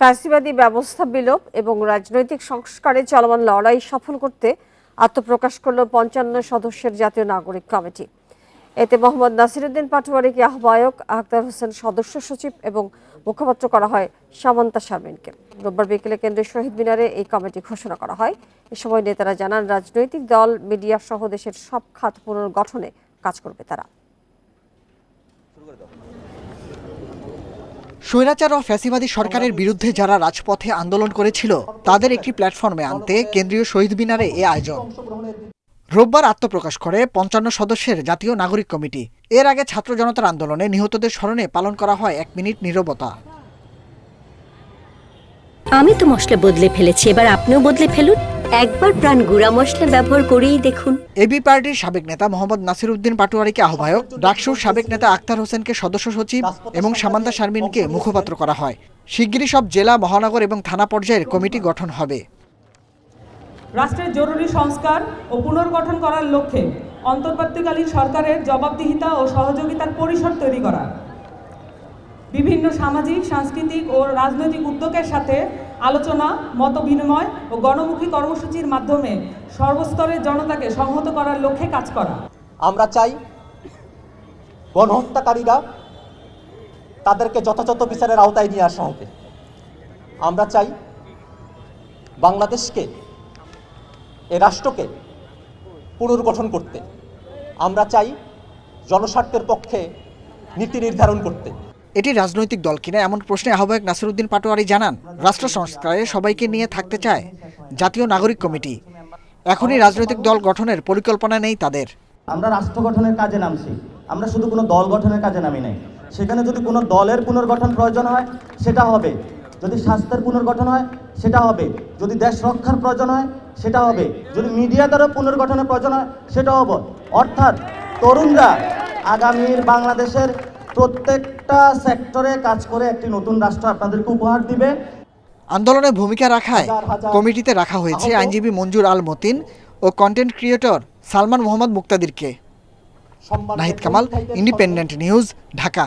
ফ্যাসিবাদী ব্যবস্থা বিলোপ এবং রাজনৈতিক সংস্কারে চলমান লড়াই সফল করতে আত্মপ্রকাশ করল পঞ্চান্ন সদস্যের জাতীয় নাগরিক কমিটি। এতে মোহাম্মদ নাসিরুদ্দিন পাটোয়ারিকে আহ্বায়ক, আখতার হোসেন সদস্য সচিব এবং মুখপাত্র করা হয় সামান্তা শারমিনকে। রোববার বিকেলে কেন্দ্রীয় শহীদ মিনারে এই কমিটি ঘোষণা করা হয়। এ সময় নেতারা জানান, রাজনৈতিক দল, মিডিয়া সহ দেশের সব খাত পুনর্গঠনে কাজ করবে তারা। স্বৈরাচার ও ফ্যাসিবাদী সরকারের বিরুদ্ধে যারা রাজপথে আন্দোলন করেছিল, তাদের একটি প্ল্যাটফর্মে আনতে কেন্দ্রীয় শহীদ মিনারে এ আয়োজন। রোববার আত্মপ্রকাশ করে পঞ্চান্ন সদস্যের জাতীয় নাগরিক কমিটি। এর আগে ছাত্র জনতার আন্দোলনে নিহতদের স্মরণে পালন করা হয় এক মিনিট নীরবতা। আমি তো মশলা বদলে ফেলেছি, এবার আপনিও বদলে ফেলুন। একবার প্রাণ গুঁড়া মশলা ব্যবহার করেই দেখুন। এবি পার্টির সাবেক নেতা মোহাম্মদ নাসির নাসিরউদ্দিন পাটোয়ারিকে আহ্বায়ক ডাকসুর সাবেক নেতা আক্তার হোসেনকে সদস্য সচিব এবং সামান্তা শারমিনকে মুখপাত্র করা হয়। শিগগিরই সব জেলা মহানগর এবং থানা পর্যায়ের কমিটি গঠন হবে। রাষ্ট্রের জরুরি সংস্কার ও পুনর্গঠন করার লক্ষ্যে অন্তর্বর্তীকালীন সরকারের জবাবদিহিতা ও সহযোগিতার পরিসর তৈরি করা। বিভিন্ন সামাজিক, সাংস্কৃতিক ও রাজনৈতিক উদ্যোগের সাথে আলোচনা মত বিনিময় ও গণমুখী কর্মসূচির মাধ্যমে সর্বস্তরের জনতাকে সংহত করার লক্ষ্যে কাজ করা। আমরা চাই গণহত্যাকারীরা তাদেরকে যথাযথ বিচারের আওতায় নিয়ে আসা হবে আমরা চাই বাংলাদেশকে, এ রাষ্ট্রকে পুনর্গঠন করতে। আমরা চাই জনস্বার্থের পক্ষে নীতি নির্ধারণ করতে। এটি রাজনৈতিক দল কিনা এমন প্রশ্নে আহ্বায়ক নাসিরউদ্দিন পাটোয়ারি জানান রাষ্ট্র সংস্কারে সবাইকে নিয়ে থাকতে চায় জাতীয় নাগরিক কমিটি। এখনই রাজনৈতিক দল গঠনের পরিকল্পনা নেই তাদের। আমরা রাষ্ট্র গঠনের কাজে নামছি। আমরা শুধু কোনো দল গঠনের কাজে নামি নাই। সেখানে যদি কোনো দলের পুনর্গঠন প্রয়োজন হয়, সেটা হবে। যদি স্বাস্থ্যের পুনর্গঠন হয়, সেটা হবে। যদি দেশ রক্ষার প্রয়োজন হয়, সেটা হবে। যদি মিডিয়াদেরও পুনর্গঠনের প্রয়োজন হয় সেটা হবে। অর্থাৎ তরুণরা আগামীর বাংলাদেশের প্রত্যেকটা সেক্টরে কাজ করে একটি নতুন রাষ্ট্র আপনাদেরকে উপহার দিবে। আন্দোলনে ভূমিকা রাখায় কমিটিতে রাখা হয়েছে আইনজীবী মঞ্জুর আল মতিন ও content creator Salman Mohammad মুক্তাদিরকে। Nahid Kamal independent news Dhaka.